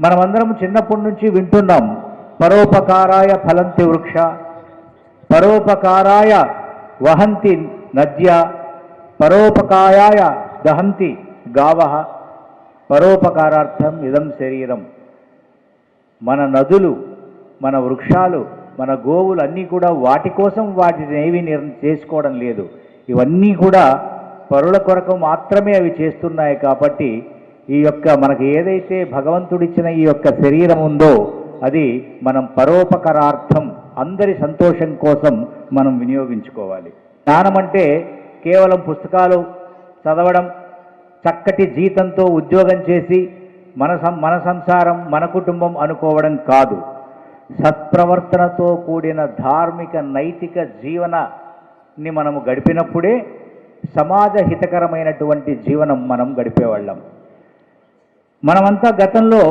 మనమందరం చిన్నప్పటి నుంచి వింటున్నాం పరోపకారాయ ఫలంతి వృక్ష పరోపకారాయ వహంతి నద్య పరోపకారాయ దహంతి గావ పరోపకారార్థం ఇదం శరీరం. మన నదులు మన వృక్షాలు మన గోవులు అన్నీ కూడా వాటి కోసం వాటిని ఏవి చేసుకోవడం లేదు. ఇవన్నీ కూడా పరుల కొరకు మాత్రమే అవి చేస్తున్నాయి కాబట్టి ఈ యొక్క మనకి ఏదైతే భగవంతుడిచ్చిన ఈ యొక్క శరీరం ఉందో అది మనం పరోపకారార్థం అందరి సంతోషం కోసం మనం వినియోగించుకోవాలి. జ్ఞానం అంటే కేవలం పుస్తకాలు చదవడం చక్కటి జీతంతో ఉద్యోగం చేసి మన సం మన సంసారం మన కుటుంబం అనుకోవడం కాదు. సత్ప్రవర్తనతో కూడిన ధార్మిక నైతిక జీవనాన్ని మనము గడిపినప్పుడే సమాజ హితకరమైనటువంటి జీవనం మనం గడిపేవాళ్ళం మనమంతా గతంలో